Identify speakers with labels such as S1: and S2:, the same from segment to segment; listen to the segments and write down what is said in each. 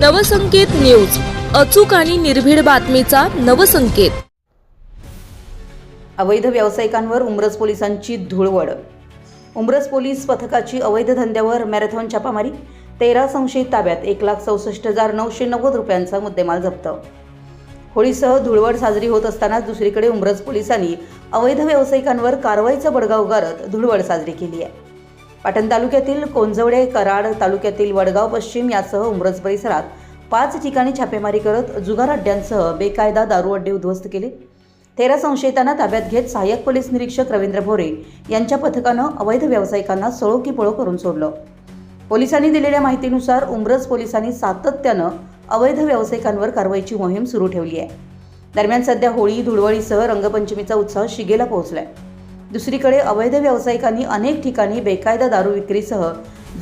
S1: Navsanket news. अचूक आणि निर्भीड बातमीचा नवसंकेत.
S2: अवैध व्यावसायिकांवर उमरस पोलिसांची धुळवड. उमरस पोलीस पथकाची अवैध धंद्यावर मॅरेथॉन छापामारी. तेरा संशयित ताब्यात एक लाख चौसष्ट हजार नऊशे नव्वद रुपयांचा मुद्देमाल जप्त. होळीसह धुळवड साजरी होत असतानाच दुसरीकडे उमरस पोलिसांनी अवैध व्यावसायिकांवर कारवाईचा बडगा उगारत धुळवड साजरी केली आहे. पाटण तालुक्यातील कोंजवडे कराड तालुक्यातील वडगाव पश्चिम यासह उमरज परिसरात पाच ठिकाणी छापेमारी करत जुगार अड्ड्यांसह बेकायदा दारू अड्डे उद्ध्वस्त केले. तेरा संशयितांना ताब्यात घेत सहाय्यक पोलीस निरीक्षक रवींद्र भोरे यांच्या पथकानं अवैध व्यावसायिकांना सळो की पळो करून सोडलं. पोलिसांनी दिलेल्या माहितीनुसार उमरज पोलिसांनी सातत्यानं अवैध व्यावसायिकांवर कारवाईची मोहीम सुरू ठेवली आहे. दरम्यान सध्या होळी धुळवळीसह रंगपंचमीचा उत्साह शिगेला पोहोचला आहे दुसरीकडे अवैध व्यावसायिकांनी अनेक ठिकाणी बेकायदा दारू विक्रीसह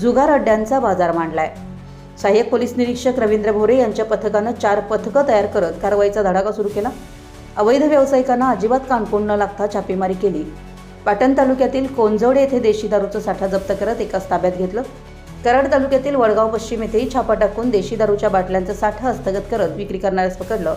S2: जुगार अड्ड्यांचा बाजार मांडलाय. सहाय्यक पोलीस निरीक्षक रवींद्र भोरे यांच्या पथकानं चार पथकं तयार करत कारवाईचा धडाका सुरू केला. अवैध व्यावसायिकांना अजिबात कानकोण न लागता छापेमारी केली. पाटण तालुक्यातील कोंजवडे येथे देशी दारूचा साठा जप्त करत एकाच ताब्यात घेतलं. कराड तालुक्यातील वडगाव पश्चिम येथेही छापा टाकून देशी दारूच्या बाटल्यांचा साठा हस्तगत करत विक्री करणाऱ्यास पकडलं.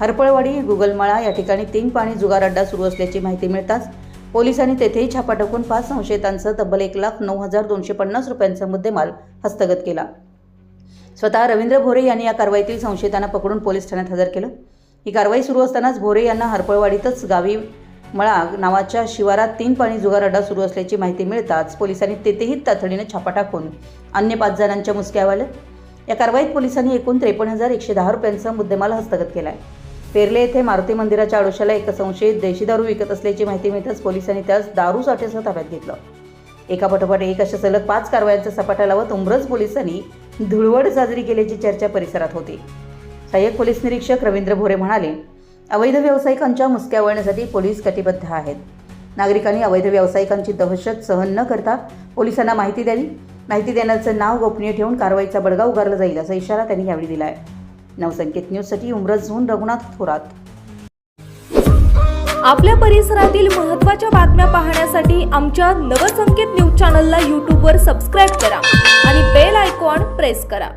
S2: हरपळवाडी गुगलमाळा या ठिकाणी तीन पाणी जुगार अड्डा सुरू असल्याची माहिती मिळताच पोलिसांनी तेथेही छापा टाकून पाच संशयितांचं तब्बल एक लाख नऊ हजार दोनशे पन्नास रुपयांचा मुद्देमाल हस्तगत केला. स्वतः रवींद्र भोरे यांनी या कारवाईतील संशयितांना पकडून पोलीस ठाण्यात हजर केलं. ही कारवाई सुरू असतानाच भोरे यांना हरपळवाडीतच गावी मळाग नावाच्या शिवारात तीन पाणी जुगार अड्डा सुरू असल्याची माहिती मिळताच पोलिसांनी तेथेही तातडीने छापा टाकून अन्य पाच जणांच्या मुसक्या आवळल्या या कारवाईत पोलिसांनी एकूण त्रेपन्न हजार एकशे दहा रुपयांचा मुद्देमाल हस्तगत केला आहे पेरले येथे मारुती मंदिराच्या आडोशाला एका संशयित देशी दारू विकत असल्याची माहिती मिळताच पोलिसांनी त्यास दारू साठ्यासह ताब्यात घेतलं. एका पाठोपाठ एक अशा सलग पाच कारवायांचा सपाटा लावत उमरज पोलिसांनी धुळवड साजरी केल्याची चर्चा परिसरात होती. सहाय्यक पोलीस निरीक्षक रवींद्र भोरे म्हणाले अवैध व्यावसायिकांच्या मुसक्या वळण्यासाठी पोलीस कटिबद्ध आहेत. नागरिकांनी अवैध व्यावसायिकांची दहशत सहन न करता पोलिसांना माहिती द्यावी. माहिती देण्याचं नाव गोपनीय ठेवून कारवाईचा बडगा उगारला जाईल असा इशारा त्यांनी यावेळी दिला आहे नवसंकेत न्यूजसाठी उमरजहून रघुनाथ थोरात.
S1: आपल्या परिसरातील महत्त्वाच्या बातम्या पाहण्यासाठी आमच्या नवसंकेत न्यूज चॅनलला यूट्यूबवर सबस्क्राईब करा आणि बेल आयकॉन प्रेस करा.